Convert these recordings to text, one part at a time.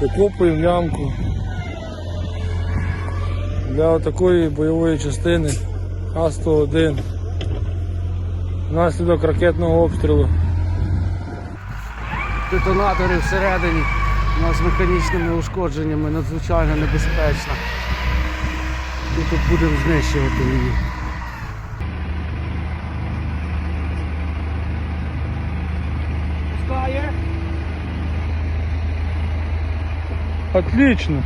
Викопуємо ямку для такої бойової частини А-101 внаслідок ракетного обстрілу. Детонатори всередині у нас механічними ушкодженнями надзвичайно небезпечно. І тут будемо знищувати її. Пускає. Отлично.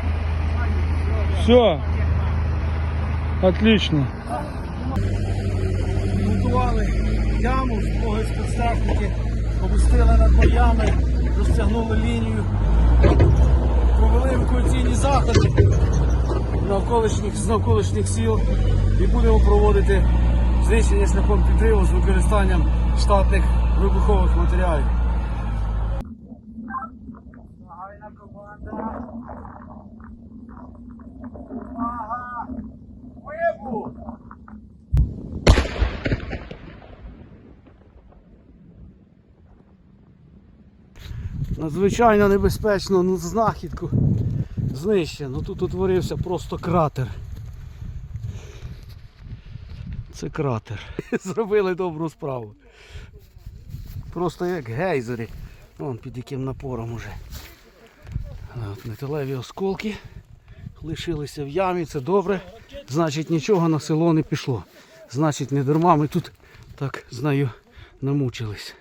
Все. Отлично. Будували яму допомогою спецтехніки, опустили над боями, розтягнули лінію, провели евакуаційні заходи навколишніх, з навколишніх сіл і будемо проводити знищення шляхом підриву з використанням штатних вибухових матеріалів. Загальна команда. Увага! Вибух! Надзвичайно небезпечно ну, знахідку знищено. Тут утворився просто кратер. Це кратер. Зробили добру справу. Просто як гейзери. Вон під яким напором уже. От, металеві осколки лишилися в ямі, це добре. Значить нічого на село не пішло. Значить не дарма ми тут так знаю намучились.